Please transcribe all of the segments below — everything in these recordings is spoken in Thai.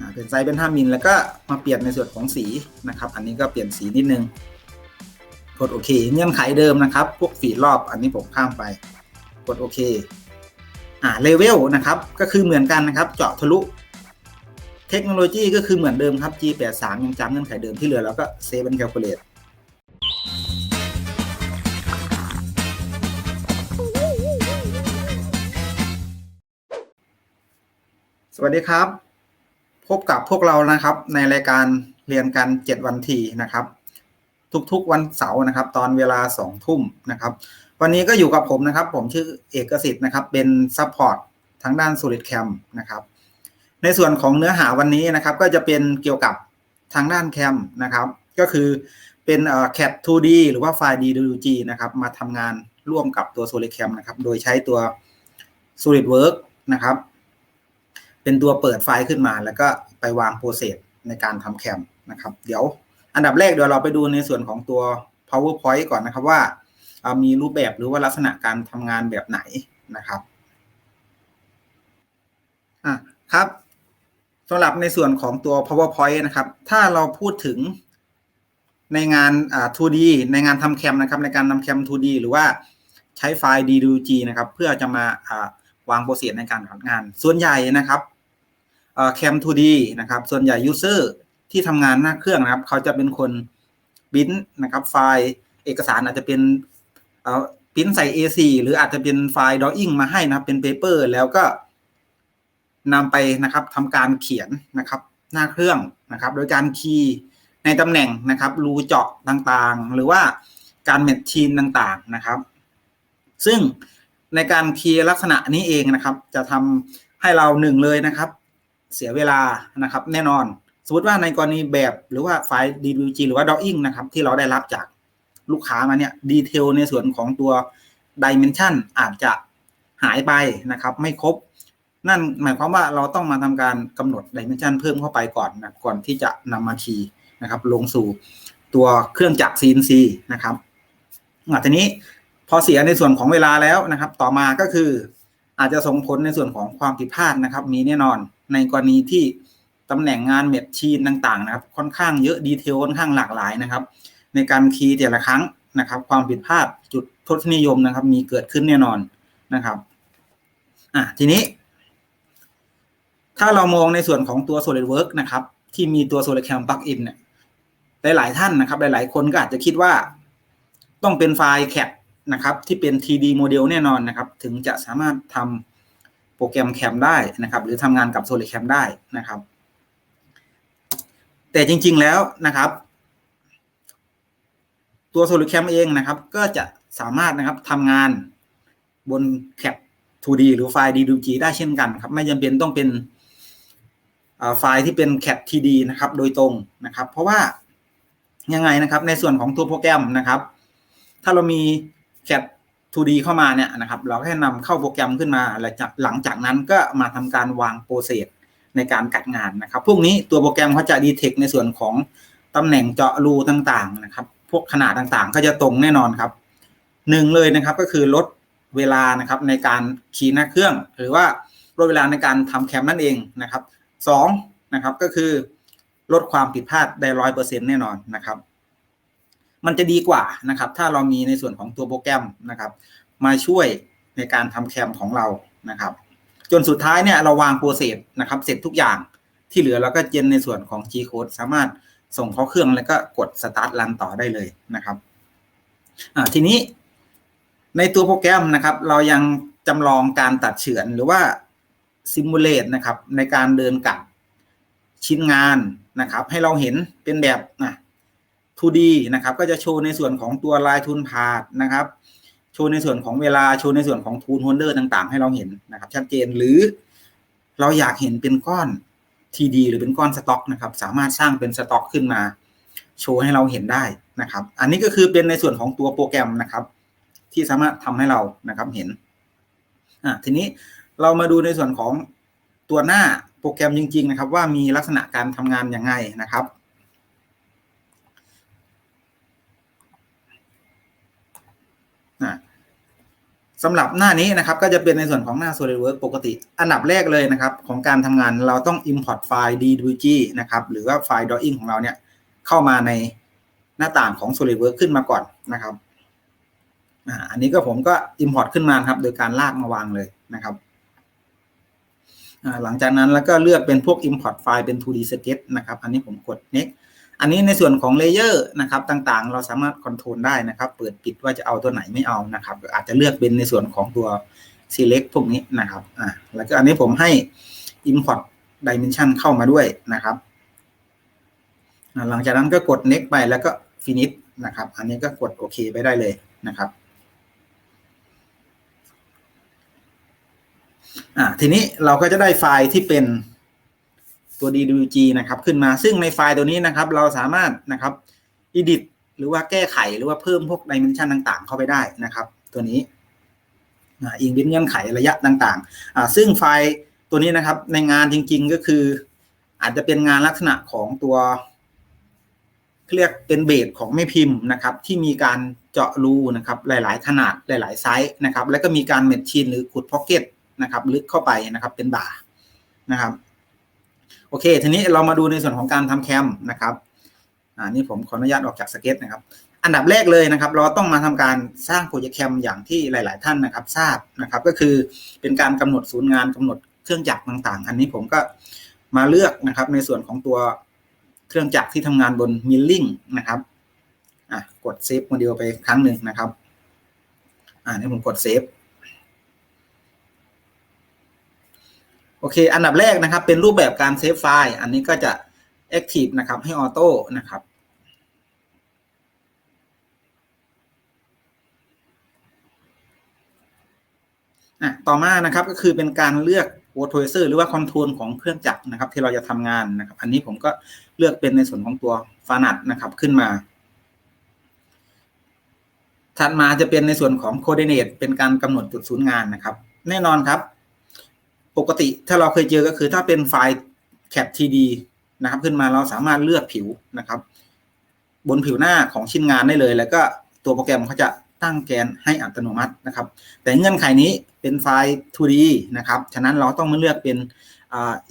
อ่าเป็นไซส์เป็น5มิลแล้วก็มาเปลี่ยนในส่วนของสีนะครับ อันนี้ก็เปลี่ยนสีนิดนึงกดโอเค เงื่อนไขเดิมนะครับ พวกฝีรอบอันนี้ผมข้ามไป กดโอเคอ่าเลเวลนะครับ ก็คือเหมือนกันนะครับ เจาะทะลุ เทคโนโลยีก็คือเหมือนเดิมครับ G83 ยังจำเงื่อนไขเดิมที่เหลือแล้วก็เซฟเป็นแคลคูลเลตสวัสดีครับ พบกับพวกเรานะครับ ในรายการเรียนกัน 7 วันทีนะครับ ทุกๆวันเสาร์นะครับ ตอนเวลา2ทุ่มนะครับ วันนี้ก็อยู่กับผมนะครับ ผมชื่อเอกสิทธิ์นะครับ เป็นซัพพอร์ตทางด้าน Solid Cam นะครับ ในส่วนของเนื้อหาวันนี้นะครับ ก็จะเป็นเกี่ยวกับทางด้านแคมนะครับ ก็คือเป็นเอ่อ CAD 2D หรือว่าไฟล์ DWG นะครับ มาทำงานร่วมกับตัว Solid Cam นะครับ โดยใช้ตัว SolidWorks นะครับ เป็นตัวเปิดไฟล์ขึ้นมา แล้วก็ไปวางโปรเซสในการทำแคมนะครับ เดี๋ยวอันดับแรกเดี๋ยวเราไปดูในส่วนของตัว PowerPoint ก่อนนะครับว่ามีรูปแบบหรือว่าลักษณะการทำงานแบบไหนนะครับอะครับสำหรับในส่วนของตัว PowerPoint นะครับ ถ้าเราพูดถึงในงานอ่า 2D ในงานทำแคมนะครับ ในการนำแคม 2D หรือว่าใช้ไฟล์ DWG นะครับ เพื่อจะมาอ่าวางโปรเซสในการทำงาน ส่วนใหญ่นะครับ แคม 2D นะครับ ส่วนใหญ่ User ที่ทำงานหน้าเครื่องนะครับ เขาจะเป็นคนบินนะครับ ไฟล์เอกสารอาจจะเป็นเอ่อพิมพ์ใส่ A4 หรืออาจจะเป็นไฟล์ drawing มาให้นะครับ เป็นเปเปอร์แล้วก็นำไปนะครับทำการเขียนนะครับ หน้าเครื่องนะครับ โดยการคีย์ในตำแหน่งนะครับ รูเจาะต่างๆ หรือว่าการแมทชีนต่างๆนะครับ ซึ่งในการคีย์ลักษณะนี้เองนะครับ จะทำให้เราหนึ่งเลยนะครับ เสียเวลานะครับ แน่นอน สมมติว่าในกรณีแบบหรือว่าไฟล์ DWG หรือว่า drawing นะครับที่เราได้รับจากลูกค้ามาเนี่ยดีเทลในส่วนของตัว dimension อาจจะหายไปนะครับ ไม่ครบ นั่นหมายความว่าเราต้องมาทำการกำหนด dimension เพิ่มเข้าไปก่อนนะก่อนที่จะนำมาคีย์นะครับ ลงสู่ตัวเครื่องจักร CNC นะครับอะทีนี้พอเสียในส่วนของเวลาแล้วนะครับ ต่อมาก็คืออาจจะส่งผลในส่วนของความผิดพลาดนะครับ มีแน่นอน ในกรณีที่ตำแหน่งงานเม็ดชีนต่างๆนะครับ ค่อนข้างเยอะดีเทลค่อนข้างหลากหลายนะครับ ในการคีย์แต่ละครั้งนะครับ ความผิดพลาดจุดทศนิยมนะครับ มีเกิดขึ้นแน่นอนนะครับอะทีนี้ ถ้าเรามองในส่วนของตัว SolidWorks นะครับ ที่มีตัว SolidCam Plugin เนี่ยหลายๆท่านนะครับ หลายๆคนก็อาจจะคิดว่าต้องเป็นไฟล์ CAD นะครับ ที่เป็น 3D โมเดลแน่นอนนะครับ ถึงจะสามารถทำ โปรแกรม CAM ได้นะครับ หรือทำงานกับ SolidCam ได้นะครับ แต่จริง ๆแล้วนะครับ ตัว SolidCam เองนะครับ ก็จะสามารถนะครับทำงานบน CAD 2D หรือไฟล์ DWG ได้เช่นกันครับ ไม่จำเป็นต้องเป็นไฟล์ที่เป็น CAD TD นะครับ โดยตรงนะครับ เพราะว่ายังไงนะครับในส่วนของตัวโปรแกรมนะครับ ถ้าเรามี CAD 2D เข้ามาเนี่ยนะครับ เราแค่นำเข้าโปรแกรมขึ้นมาหลังจากหลังจากนั้นก็มาทำการวางโปรเซสในการกัดงานนะครับ พวกนี้ตัวโปรแกรมเขาจะดีเทคในส่วนของตำแหน่งเจาะรูต่างๆนะครับ พวกขนาดต่างๆ ก็จะตรงแน่นอนครับหนึ่งเลยนะครับก็คือลดเวลานะครับในการคีย์หน้าเครื่อง หรือว่าลดเวลาในการทำแคมนั่นเองนะครับสองนะครับก็คือลดความผิดพลาดได้ร้อยเปอร์เซ็นต์แน่นอนนะครับ มันจะดีกว่านะครับ ถ้าเรามีในส่วนของตัวโปรแกรมนะครับ มาช่วยในการทำแคมของเรานะครับ จนสุดท้ายเนี่ยเราวางโปรเซสนะครับ เสร็จทุกอย่างที่เหลือเราก็เจนในส่วนของ G code สามารถส่งเข้าเครื่องแล้วก็กด start run ต่อได้เลยนะครับทีนี้ในตัวโปรแกรมนะครับ เรายังจำลองการตัดเฉือนหรือว่าซิมูเลตนะครับ ในการเดินกลับชิ้นงานนะครับ ให้เราเห็นเป็นแบบนะ 2D นะครับก็จะโชว์ในส่วนของตัวลายทุนพาดนะครับโชว์ในส่วนของเวลาโชว์ในส่วนของทูนโฮลเดอร์ต่างๆ ให้เราเห็นนะครับ ชัดเจนหรือเราอยากเห็นเป็นก้อน TD หรือเป็นก้อนสต็อกนะครับ สามารถสร้างเป็นสต็อกขึ้นมาโชว์ให้เราเห็นได้นะครับ อันนี้ก็คือเป็นในส่วนของตัวโปรแกรมนะครับ ที่สามารถทำให้เรานะครับเห็นอะทีนี้เรามาดูในส่วนของตัวหน้าโปรแกรมจริง ๆ นะครับ ว่ามีลักษณะการทำงานยังไงนะครับ สำหรับหน้านี้นะครับก็จะเป็นในส่วนของหน้า SolidWorks ปกติ อันดับแรกเลยนะครับ ของการทำงานเราต้อง import ไฟล์ DWG นะครับหรือว่าไฟล์ drawing ของเราเนี่ยเข้ามาในหน้าต่างของ SolidWorks ขึ้นมาก่อนนะครับอันนี้ก็ผมก็ import ขึ้นมาครับ โดยการลากมาวางเลยนะครับหลังจากนั้นแล้วก็เลือกเป็นพวก import ไฟล์เป็น 2D sketch นะครับ อันนี้ผมกด next อันนี้ในส่วนของเลเยอร์นะครับต่างๆ เราสามารถคอนโทรลได้นะครับ เปิดปิดว่าจะเอาตัวไหนไม่เอานะครับ อาจจะเลือกเป็นในส่วนของตัว select พวกนี้นะครับอ่าแล้วก็อันนี้ผมให้ import dimension เข้ามาด้วยนะครับ หลังจากนั้นก็กด next ไปแล้วก็ finish นะครับ อันนี้ก็กดโอเคไปได้เลยนะครับอ่าทีนี้เราก็จะได้ไฟล์ที่เป็น ตัว DWG นะครับขึ้นมาซึ่งในไฟล์ตัวนี้นะครับเราสามารถนะครับ edit หรือว่าแก้ไขหรือว่าเพิ่มพวก dimension ต่างๆ เข้าไปได้นะครับ ตัวนี้อิงบินเงื่อนไขระยะต่างๆอ่าซึ่งไฟล์ตัวนี้นะครับในงานจริงๆก็คือ อาจจะเป็นงานลักษณะของตัวเรียกเป็นเบสของแม่พิมพ์นะครับ ที่มีการเจาะรูนะครับหลาย ๆ ขนาดหลาย ๆ ไซส์นะครับ แล้วก็มีการเมชชีนหรือขุดพ็อกเก็ตนะครับ ลึกเข้าไปนะครับเป็นบ่านะครับ โอเค ทีนี้เรามาดูในส่วนของการทำแคมนะครับอ่านี่ผมขออนุญาตออกจากสเก็ตนะครับ อันดับแรกเลยนะครับ เราต้องมาทำการสร้างโปรเจกต์แคมอย่างที่หลาย ๆ ท่านนะครับ ทราบนะครับ ก็คือเป็นการกำหนดศูนย์งานกำหนดเครื่องจักรต่าง ๆ อันนี้ผมก็มาเลือกนะครับ ในส่วนของตัวเครื่องจักรที่ทำงานบนมิลลิ่งนะครับอะกดเซฟโมเดลไปครั้งหนึ่งนะครับอ่านี่ผมกดเซฟ โอเค อันดับแรกนะครับ เป็นรูปแบบการเซฟไฟล์ อันนี้ก็จะ Active นะครับ ให้ออโต้นะครับ ต่อมานะครับก็คือเป็นการเลือกโ r โ s เซอร์หรือว่าคอนโทรลของเครื่องจักรนะครับ ที่เราจะทำงานนะครับ อันนี้ผมก็เลือกเป็นในส่วนของตัวฟานัดนะครับขึ้นมาถัดมาจะเป็นในส่วนของ coordinate เป็นการกำหนดจุดศูนย์งานนะครับ แน่นอนครับ ปกติถ้าเราเคยเจอก็คือถ้าเป็นไฟล์ cap td นะครับ ขึ้นมาเราสามารถเลือกผิวนะครับ บนผิวหน้าของชิ้นงานได้เลย แล้วก็ตัวโปรแกรมเขาจะตั้งแกนให้อัตโนมัตินะครับ แต่เงื่อนไขนี้เป็นไฟล์ 2D นะครับ ฉะนั้นเราต้องมาเลือกเป็น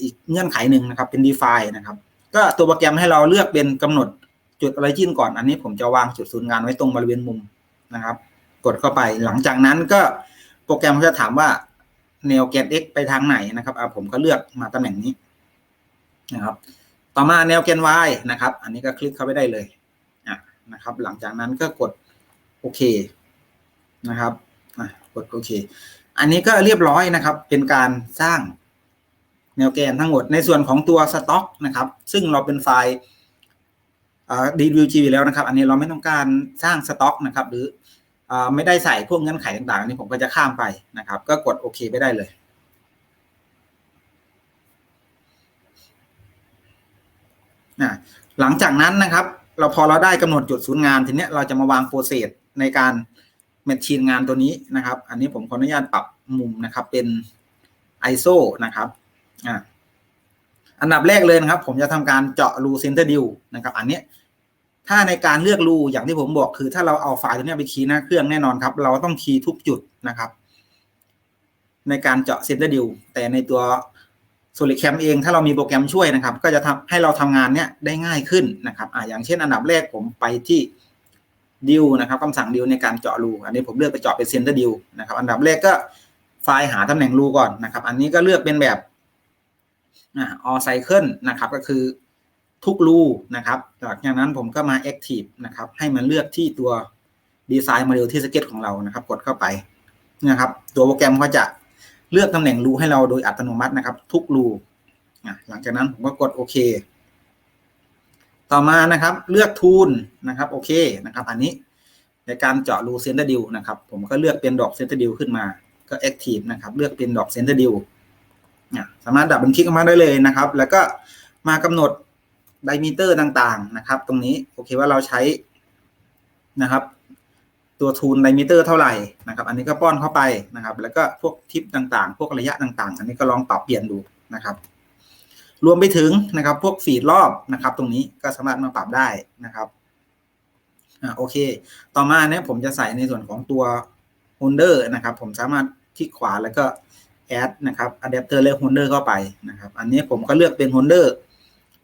อีกเงื่อนไขหนึ่งนะครับ เป็น define นะครับ ก็ตัวโปรแกรมให้เราเลือกเป็นกำหนดจุดอะไรจิ้นก่อน อันนี้ผมจะวางจุดศูนย์งานไว้ตรงบริเวณมุมนะครับ กดเข้าไป หลังจากนั้นก็โปรแกรมเขาจะถามว่า แนวแกน x ไปทางไหนนะครับผมก็เลือกมาตำแหน่งนี้นะครับ ต่อมาแนวแกน y นะครับ อันนี้ก็คลิกเข้าไปได้เลยนะครับ หลังจากนั้นก็กดโอเคนะครับกดโอเค อันนี้ก็เรียบร้อยนะครับ เป็นการสร้างแนวแกนทั้งหมด ในส่วนของตัวสต็อกนะครับ ซึ่งเราเป็นไฟล์ DWG แล้วนะครับ อันนี้เราไม่ต้องการสร้างสต็อกนะครับ หรือไไม่ได้ใส่พวกเงื่อนไขต่างๆนี้ผมก็จะข้ามไปนะครับ ก็กดโอเคไปได้เลยหลังจากนั้นนะครับ เราพอเราได้กำหนดจุดศูนย์งานทีนี้เราจะมาวางโปรเซสในการแมชชีนงานตัวนี้นะครับ อันนี้ผมขออนุญาตปรับมุมนะครับ เป็น ISO นะครับอ่าอันดับแรกเลยนะครับ ผมจะทำการเจาะรูเซนเตอร์ดิวนะครับ อันนี้ ถ้าในการเลือกรูอย่างที่ผมบอกคือ ถ้าเราเอาไฟล์ตัวนี้ไปคีย์หน้าเครื่องแน่นอนครับ เราต้องคีย์ทุกจุดนะครับ ในการเจาะเซนเตอร์ดิวแต่ในตัวโซลิแคมเองถ้าเรามีโปรแกรมช่วยนะครับ ก็จะทำให้เราทำงานเนี้ยได้ง่ายขึ้นนะครับอ่าอย่างเช่นอันดับแรกผมไปที่ดิวนะครับคำสั่งดิวในการเจาะรูอันนี้ผมเลือกไปเจาะเป็นเซนเตอร์ดิวนะครับอันดับแรกก็ไฟล์หาตำแหน่งรูก่อนนะครับ อันนี้ก็เลือกเป็นแบบอ่าออไซเคิลนะครับ ก็คือ ทุกรูนะครับ จากนั้นผมก็มา Active นะครับ ให้มันเลือกที่ตัวดีไซน์โมเดลที่สเก็ตของเรานะครับ กดเข้าไปนะครับ ตัวโปรแกรมก็จะเลือกตำแหน่งรูให้เราโดยอัตโนมัตินะครับ ทุกรูหลังจากนั้นผมก็กดโอเค ต่อมานะครับ เลือกทูลนะครับ โอเคนะครับ อันนี้ในการเจาะรูเซนเตอร์ดิวนะครับ ผมก็เลือกเป็นดอกเซนเตอร์ดิวขึ้นมา ก็แอคทีฟนะครับ เลือกเป็นดอกเซนเตอร์ดิวสามารถดับเบิลคลิกออกมาได้เลยนะครับ แล้วก็มากำหนด ไดมิเตอร์ต่างๆนะครับ ตรงนี้โอเคว่าเราใช้นะครับ ตัวทูลไดมิเตอร์เท่าไหร่นะครับ อันนี้ก็ป้อนเข้าไปนะครับ แล้วก็พวกทิปต่างๆ พวกระยะต่างๆ อันนี้ก็ลองปรับเปลี่ยนดูนะครับ รวมไปถึงนะครับ พวกฟีดรอบนะครับ ตรงนี้ก็สามารถมาปรับได้นะครับอ่าโอเค ต่อมาเนี่ยผมจะใส่ในส่วนของตัว holder นะครับ ผมสามารถคลิกขวาแล้วก็ add นะครับ adapter และ holder เข้าไปนะครับ อันนี้ผมก็เลือกเป็น holder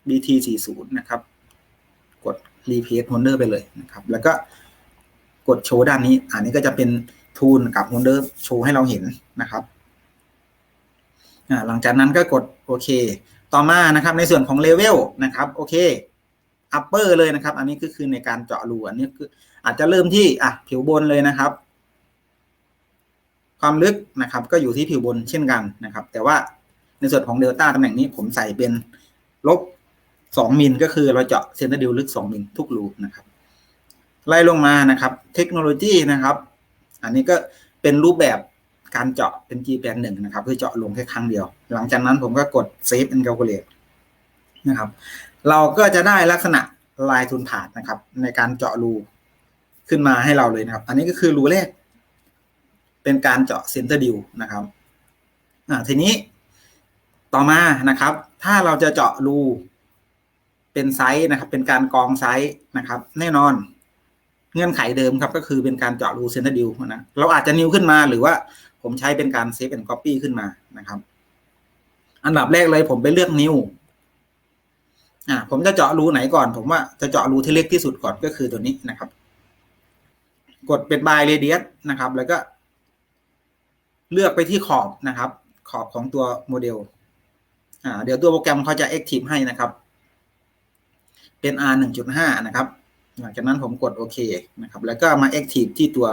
bt 4 0 นะครับ กด replace holder ไปเลยนะครับ แล้วก็กดโชว์ด้านนี้ อันนี้ก็จะเป็น tool กับ holder โชว์ให้เราเห็นนะครับหลังจากนั้นก็กดโอเค ต่อมานะครับ ในส่วนของ level นะครับโอเค upper เลยนะครับ อันนี้ก็คือในการเจาะรูอันนี้คืออาจจะเริ่มที่อะผิวบนเลยนะครับ ความลึกนะครับ ก็อยู่ที่ผิวบนเช่นกันนะครับ แต่ว่าในส่วนของเดลต้าตำแหน่งนี้ผมใส่เป็นลบ สองมิลก็คือเราเจาะเซนเตอร์ดิวลึกสองมิลทุกรูนะครับ ไล่ลงมานะครับ เทคโนโลยีนะครับ อันนี้ก็เป็นรูปแบบการเจาะเป็น G แปดหนึ่งนะครับคือเจาะลงแค่ครั้งเดียว หลังจากนั้นผมก็กด Save and Calculate นะครับ เราก็จะได้ลักษณะลายทุนถาดนะครับ ในการเจาะรูขึ้นมาให้เราเลยนะครับ อันนี้ก็คือรูแรก เป็นการเจาะเซนเตอร์ดิวนะครับอ่าทีนี้ต่อมานะครับ ถ้าเราจะเจาะรู เป็นไซส์นะครับ เป็นการกองไซส์นะครับ แน่นอนเงื่อนไขเดิมครับ ก็คือเป็นการเจาะรูเซนเตอร์ดิวนะเราอาจจะนิวขึ้นมาหรือว่าผมใช้เป็นการเซฟเป็นก๊อปปี้ขึ้นมานะครับ อันดับแรกเลยผมไปเลือกนิวอ่าผมจะเจาะรูไหนก่อน ผมว่าจะเจาะรูที่เล็กที่สุดก่อนก็คือตัวนี้นะครับ กดเป็นบายเรเดียสนะครับ แล้วก็ เลือกไปที่ขอบนะครับ ขอบของตัวโมเดล อ่า เดี๋ยวตัวโปรแกรมเขาจะ active ให้นะครับ เป็น R 1.5 นะครับ หลังจากนั้นผมกดโอเคนะครับ แล้วก็มา active ที่ตัว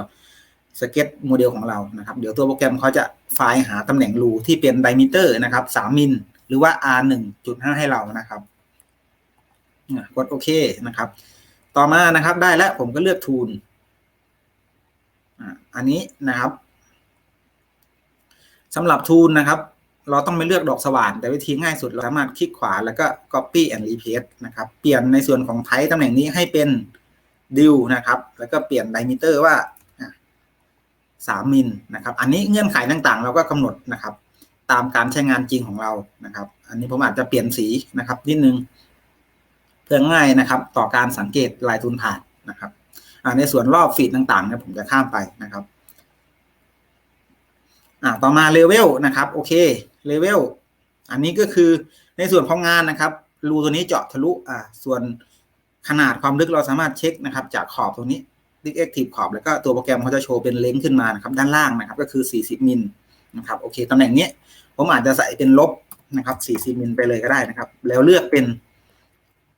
สเก็ตโมเดลของเรานะครับ เดี๋ยวตัวโปรแกรมเขาจะไฟล์หาตำแหน่งรูที่เป็น diameter นะครับ 3 มิล หรือว่า R 1.5 ให้เรานะครับ กดโอเคนะครับ ต่อมานะครับได้แล้วผมก็เลือกทูลอันนี้นะครับสำหรับทูลนะครับ เราต้องไม่เลือกดอกสว่านแต่วิธีง่ายสุดเราสามารถคลิกขวาแล้วก็ copy and repaste นะครับ เปลี่ยนในส่วนของไทป์ตำแหน่งนี้ให้เป็นดิวนะครับ แล้วก็เปลี่ยน diameter ว่าสามมิลนะครับ อันนี้เงื่อนไขต่างๆ เราก็กำหนดนะครับ ตามการใช้งานจริงของเรานะครับ อันนี้ผมอาจจะเปลี่ยนสีนะครับนิดนึงเพื่อง่ายนะครับ ต่อการสังเกตลายทุนผ่านนะครับในส่วนรอบฟีดต่างๆเนี่ยผมจะข้ามไปนะครับต่อมาเลเวลนะครับ โอเค เลเวลอันนี้ก็คือในส่วนของงานนะครับ รูตัวนี้เจาะทะลุอ่าส่วนขนาดความลึกเราสามารถเช็คนะครับ จากขอบตรงนี้ดิกแอคทีฟขอบ แล้วก็ตัวโปรแกรมเขาจะโชว์เป็นเล้งขึ้นมานะครับ ด้านล่างนะครับ ก็คือ 40 มิลนะครับโอเคตำแหน่งนี้ผมอาจจะใส่เป็นลบนะครับ 40 มิลไปเลยก็ได้นะครับ แล้วเลือกเป็น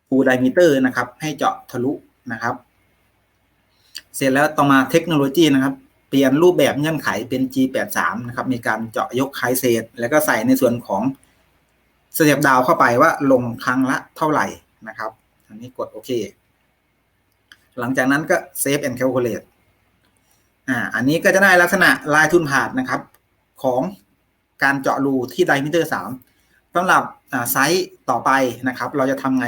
full diameter นะครับ ให้เจาะทะลุนะครับ เสร็จแล้วต่อมาเทคโนโลยีนะครับ เปลี่ยนรูปแบบเงื่อนไขเป็น G83 นะครับ มีการเจาะยกไคเศษแล้วก็ใส่ในส่วนของสเต็ปดาวเข้าไปว่าลงครั้งละเท่าไหร่นะครับอันนี้กดโอเค หลังจากนั้นก็ Save and Calculate อ่า อันนี้ก็จะได้ลักษณะลายทุนผาดนะครับ ของการเจาะรูที่ไดมิเตอร์3สำหรับไซส์ต่อไปนะครับ เราจะทำไง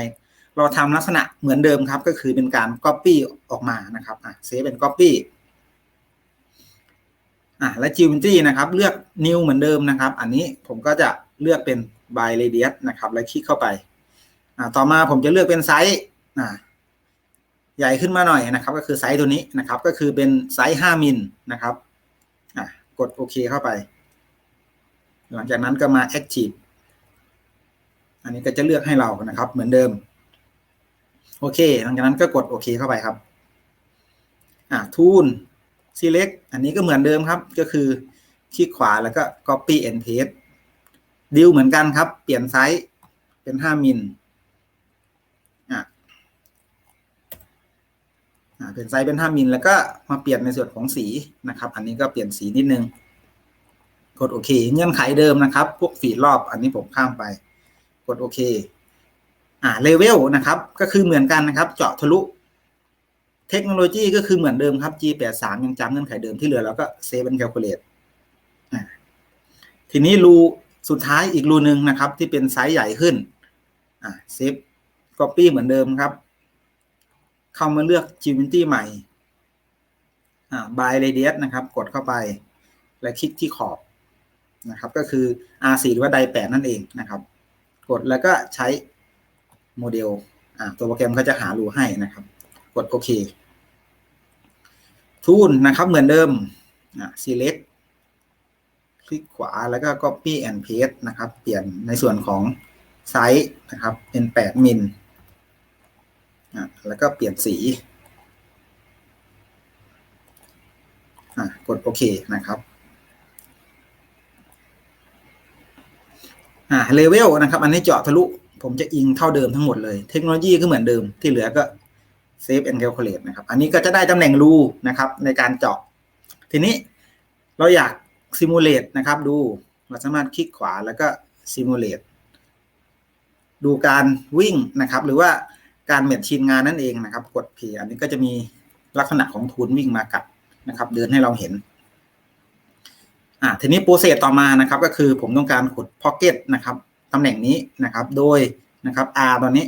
เราทำลักษณะเหมือนเดิมครับ ก็คือเป็นการ Copy ออกมานะครับอ่าเซฟเป็น Copy อ่าและ Geometry นะครับ เลือก New เหมือนเดิมนะครับ อันนี้ผมก็จะเลือกเป็น by radius นะครับ แล้วคลิกเข้าไปอ่าต่อมาผมจะเลือกเป็นไซส์อ่าใหญ่ขึ้นมาหน่อยนะครับ ก็คือไซส์ตัวนี้นะครับ ก็คือเป็นไซส์5มิลนะครับอ่ากดโอเคเข้าไป หลังจากนั้นก็มา Active อันนี้ก็จะเลือกให้เรานะครับ เหมือนเดิม โอเค หลังจากนั้นก็กดโอเคเข้าไปครับ อ่า Tool Select อันนี้ก็เหมือนเดิมครับ ก็คือคลิกขวาแล้วก็ Copy and Paste ดิวเหมือนกันครับ เปลี่ยนไซส์เป็น5มิลเปลี่ยนไซส์เป็น5มิลแล้วก็มาเปลี่ยนในส่วนของสีนะครับ อันนี้ก็เปลี่ยนสีนิดนึง กดโอเค เงื่อนไขเดิมนะครับ พวกฝีรอบอันนี้ผมข้ามไป กดโอเค อ่าเลเวลนะครับ ก็คือเหมือนกันนะครับ เจาะทะลุ เทคโนโลยีก็คือเหมือนเดิมครับ G83 ยังจำเงื่อนไขเดิมที่เหลือแล้วก็เซฟเป็น calculate อ่าทีนี้รูสุดท้ายอีกรูหนึ่งนะครับ ที่เป็นไซส์ใหญ่ขึ้นอ่าเซฟ copy เหมือนเดิมครับ เข้ามาเลือก geometry ใหม่อ่า by radius นะครับ กดเข้าไป และคลิกที่ขอบนะครับ ก็คือ R4 หรือว่าไดแปดนั่นเองนะครับ กดแล้วก็ใช้โมเดลอ่าตัวโปรแกรมก็จะหารูให้นะครับ กดโอเค ทูลนะครับเหมือนเดิมอะ select คลิกขวาแล้วก็ copy and paste นะครับ เปลี่ยนในส่วนของไซส์นะครับเป็น8มิลอะแล้วก็เปลี่ยนสีอะกดโอเคนะครับอ่าเลเวลนะครับ อันนี้เจาะทะลุ ผมจะอิงเท่าเดิมทั้งหมดเลย เทคโนโลยีก็เหมือนเดิมที่เหลือก็ เซฟ and calculate นะครับ อันนี้ก็จะได้ตำแหน่งรูนะครับ ในการเจาะ ทีนี้เราอยากซิมูเลตนะครับ ดู เราสามารถคลิกขวาแล้วก็ซิมูเลตดูการวิ่งนะครับ หรือว่าการเมทชินงานนั่นเองนะครับ กด P อันนี้ก็จะมีลักษณะของทูลวิ่งมากัดนะครับ เดินให้เราเห็นอ่าทีนี้โปรเซสต่อมานะครับ ก็คือผมต้องการขุดพ็อกเก็ตนะครับตำแหน่งนี้นะครับ โดยนะครับ R ตอนนี้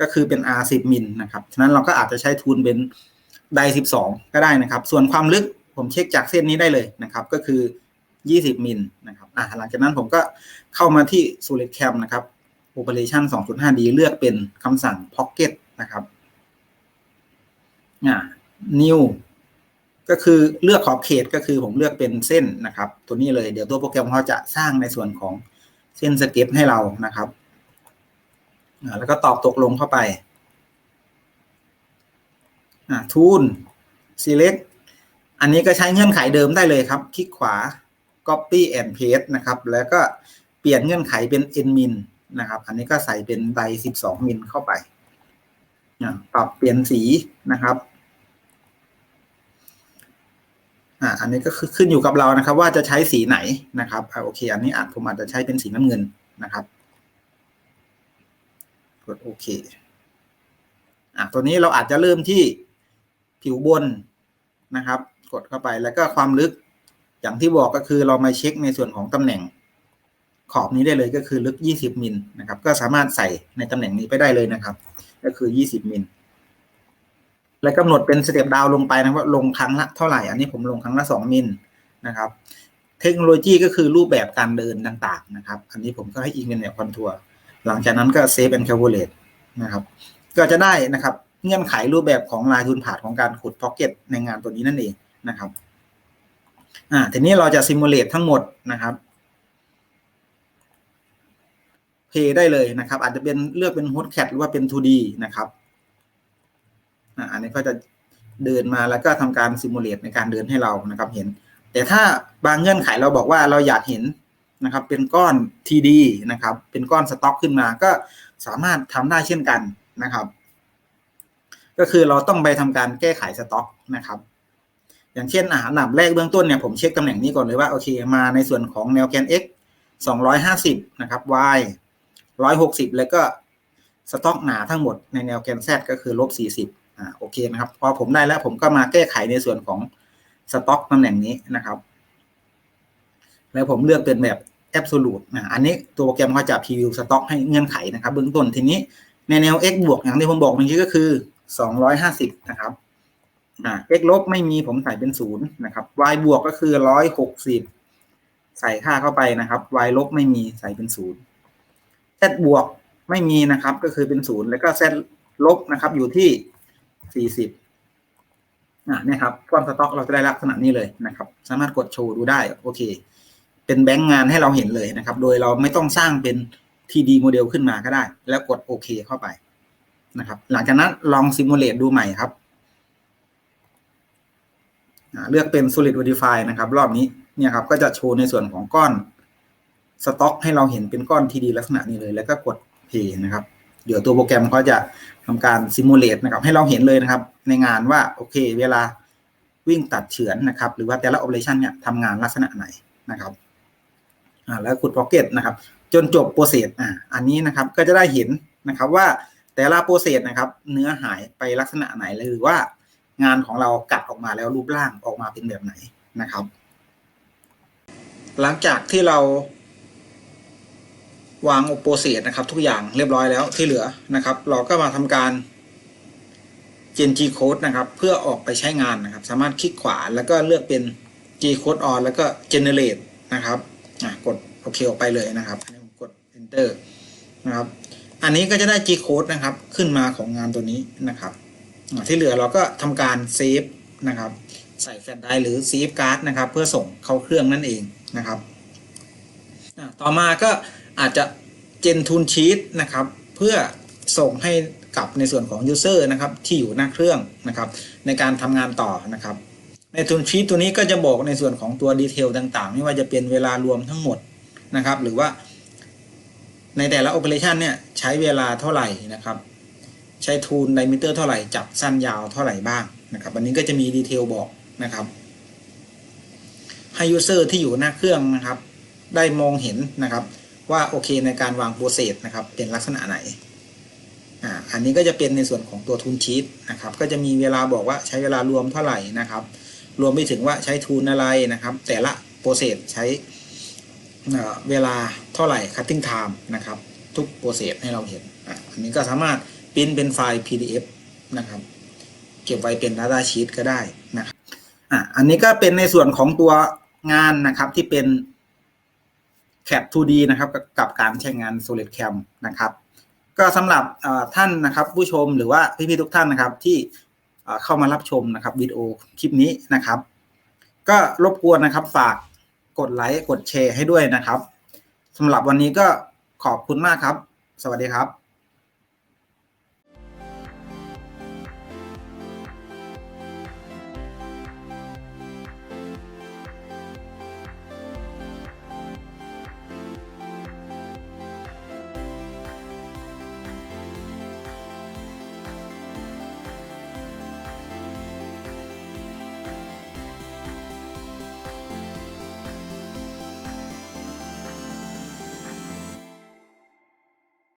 ก็คือเป็น R 10 มิลนะครับ ฉะนั้นเราก็อาจจะใช้ทูลเป็นได12 ก็ได้นะครับ ส่วนความลึกผมเช็คจากเส้นนี้ได้เลยนะครับ ก็คือ 20 มิลนะครับอ่าหลังจากนั้นผมก็เข้ามาที่ Solid Cam นะครับ Operation 2.5D เลือกเป็นคำสั่ง Pocket นะครับอ่า New ก็คือเลือกขอบเขตก็คือผมเลือกเป็นเส้นนะครับ ตัวนี้เลยเดี๋ยวตัวโปรแกรมเขาจะสร้างในส่วนของเส้นสเก็ตให้เรานะครับ แล้วก็ตอบตกลงเข้าไปอ่า Tool Select อันนี้ก็ใช้เงื่อนไขเดิมได้เลยครับ คลิกขวา Copy and Paste นะครับ แล้วก็เปลี่ยนเงื่อนไขเป็น n min นะครับ อันนี้ก็ใส่เป็นได12 มิลเข้าไป ปรับเปลี่ยนสีนะครับอ่าอันนี้ก็คือขึ้นอยู่กับเรานะครับ ว่าจะใช้สีไหนนะครับอ่าโอเค อันนี้อาจผมอาจจะใช้เป็นสีน้ำเงินนะครับ กดโอเคอ่าตัวนี้เราอาจจะเริ่มที่ผิวบนนะครับ กดเข้าไปแล้วก็ความลึก อย่างที่บอกก็คือเรามาเช็คในส่วนของตำแหน่งขอบนี้ได้เลยก็คือลึก 20 มิลนะครับ ก็สามารถใส่ในตำแหน่งนี้ไปได้เลยนะครับ ก็คือ 20 มิล และกำหนดเป็นสเต็ปดาวลงไปนะว่าลงครั้งละเท่าไหร่ อันนี้ผมลงครั้งละ 2 มิลนะครับ เทคโนโลยีก็คือรูปแบบการเดินต่างๆนะครับ อันนี้ผมก็ให้อิงเป็นแบบคอนทัวร์ หลังจากนั้นก็เซฟแอนด์แคลคูลเลตนะครับ ก็จะได้นะครับเงื่อนไขรูปแบบของลายทุนผาดของการขุดพ็อกเก็ตในงานตัวนี้นั่นเองนะครับอ่าทีนี้เราจะซิมูเลตทั้งหมดนะครับเพย์ได้เลยนะครับ อาจจะเป็นเลือกเป็นโฮสแคทหรือว่าเป็น 2D นะครับอ่าอันนี้ก็จะเดินมาแล้วก็ทำการซิมูเลตในการเดินให้เรานะครับ เห็น แต่ถ้าบางเงื่อนไขเราบอกว่าเราอยากเห็น นะครับ เป็นก้อน TD นะครับ เป็นก้อนสต็อกขึ้นมาก็สามารถทำได้เช่นกันนะครับ ก็คือเราต้องไปทำการแก้ไขสต็อกนะครับ อย่างเช่นอาหารหนับแรกเบื้องต้นเนี่ยผมเช็คตำแหน่งนี้ก่อนเลยว่าโอเคมาในส่วนของแนวแกน x 250 นะครับ y 160 แล้วก็สต็อกหนาทั้งหมดในแนวแกน z ก็คือลบ 40 อ่าโอเคนะครับ พอผมได้แล้วผมก็มาแก้ไขในส่วนของสต็อกตำแหน่งนี้นะครับ แล้วผมเลือกเป็นแบบ absolute นะอันนี้ตัวโปรแกรมเขาจะ preview สต็อกให้เงื่อนไขนะครับเบื้องต้นทีนี้ในแนว x บวกอย่างที่ผมบอกเมื่อกี้ก็คือ 250 นะครับอ่า x ลบไม่มีผมใส่เป็นศูนย์นะครับ y บวกก็คือ 160 ใส่ค่าเข้าไปนะครับ y ลบไม่มีใส่เป็นศูนย์ z บวกไม่มีนะครับ ก็คือเป็นศูนย์แล้วก็ z ลบนะครับ อยู่ที่ 40อ่าเนี่ยครับก้อนสต็อกเราจะได้ลักษณะนี้เลยนะครับ สามารถกดโชว์ดูได้ โอเค เป็นแบงก์งานให้เราเห็นเลยนะครับ โดยเราไม่ต้องสร้างเป็น TD โมเดลขึ้นมาก็ได้ แล้วกดโอเคเข้าไปนะครับ หลังจากนั้นลองซิมูเลตดูใหม่ครับ เลือกเป็น solid verify นะครับ รอบนี้เนี่ยครับ ก็จะโชว์ในส่วนของก้อนสต็อกให้เราเห็นเป็นก้อน TD ลักษณะนี้เลย แล้วก็กด play นะครับ เดี๋ยวตัวโปรแกรมเขาจะทำการซิมูเลตนะครับ ให้เราเห็นเลยนะครับ ในงานว่าโอเค เวลาวิ่งตัดเฉือนนะครับ หรือว่าแต่ละ operation เนี่ยทำงานลักษณะไหนนะครับ อ่าแล้วขุด pocket นะครับ จนจบโปรเซสอ่าอันนี้นะครับก็จะได้เห็นนะครับว่าแต่ละโปรเซสนะครับ เนื้อหายไปลักษณะไหนหรือว่างานของเรากัดออกมาแล้วรูปร่างออกมาเป็นแบบไหนนะครับ หลังจากที่เราวางโปรเซสนะครับ ทุกอย่างเรียบร้อยแล้วที่เหลือนะครับ เราก็มาทำการ Gen G Code นะครับ เพื่อออกไปใช้งานนะครับ สามารถคลิกขวาแล้วก็เลือกเป็น G Code on แล้วก็ Generate นะครับ อะกดโอเคออกไปเลยนะครับกด Enter นะครับ อันนี้ก็จะได้ G Code นะครับ ขึ้นมาของงานตัวนี้นะครับที่เหลือเราก็ทำการเซฟนะครับ ใส่แฟลชไดร์หรือซีฟการ์ดนะครับ เพื่อส่งเข้าเครื่องนั่นเองนะครับต่อมาก็อาจจะเจนทูนชีตนะครับ เพื่อส่งให้กับในส่วนของ User นะครับ ที่อยู่หน้าเครื่องนะครับ ในการทำงานต่อนะครับ ในทูนชีตตัวนี้ก็จะบอกในส่วนของตัวดีเทลต่างๆ ไม่ว่าจะเป็นเวลารวมทั้งหมดนะครับ หรือว่าในแต่ละโอเปอเรชันเนี่ยใช้เวลาเท่าไหร่นะครับ ใช้ทูลไดมิเตอร์เท่าไหร่ จับสั้นยาวเท่าไหร่บ้างนะครับอันนี้ก็จะมีดีเทลบอกนะครับ ให้ยูเซอร์ที่อยู่หน้าเครื่องนะครับ ได้มองเห็นนะครับ ว่าโอเคในการวางโปรเซสนะครับ เป็นลักษณะไหนอ่าอันนี้ก็จะเป็นในส่วนของตัวทูลชีตนะครับ ก็จะมีเวลาบอกว่าใช้เวลารวมเท่าไหร่นะครับ รวมไปถึงว่าใช้ทูลอะไรนะครับ แต่ละโปรเซสใช้เวลาเท่าไหร่ cutting time นะครับ ทุกโปรเซสให้เราเห็นอันนี้ก็สามารถปริ้นเป็นไฟล์ PDF นะครับ เก็บไว้เป็น Data Sheet ก็ได้นะครับอะอันนี้ก็เป็นในส่วนของตัวงานนะครับที่เป็น Cap 2D นะครับกับการใช้งาน Solid Cam นะครับ ก็สำหรับท่านนะครับผู้ชมหรือว่าพี่ๆทุกท่านนะครับที่ เข้ามารับชมนะครับวิดีโอคลิปนี้นะครับ ก็รบกวนนะครับฝากกดไลค์กดแชร์ให้ด้วยนะครับสำหรับวันนี้ก็ขอบคุณมากครับ สวัสดีครับ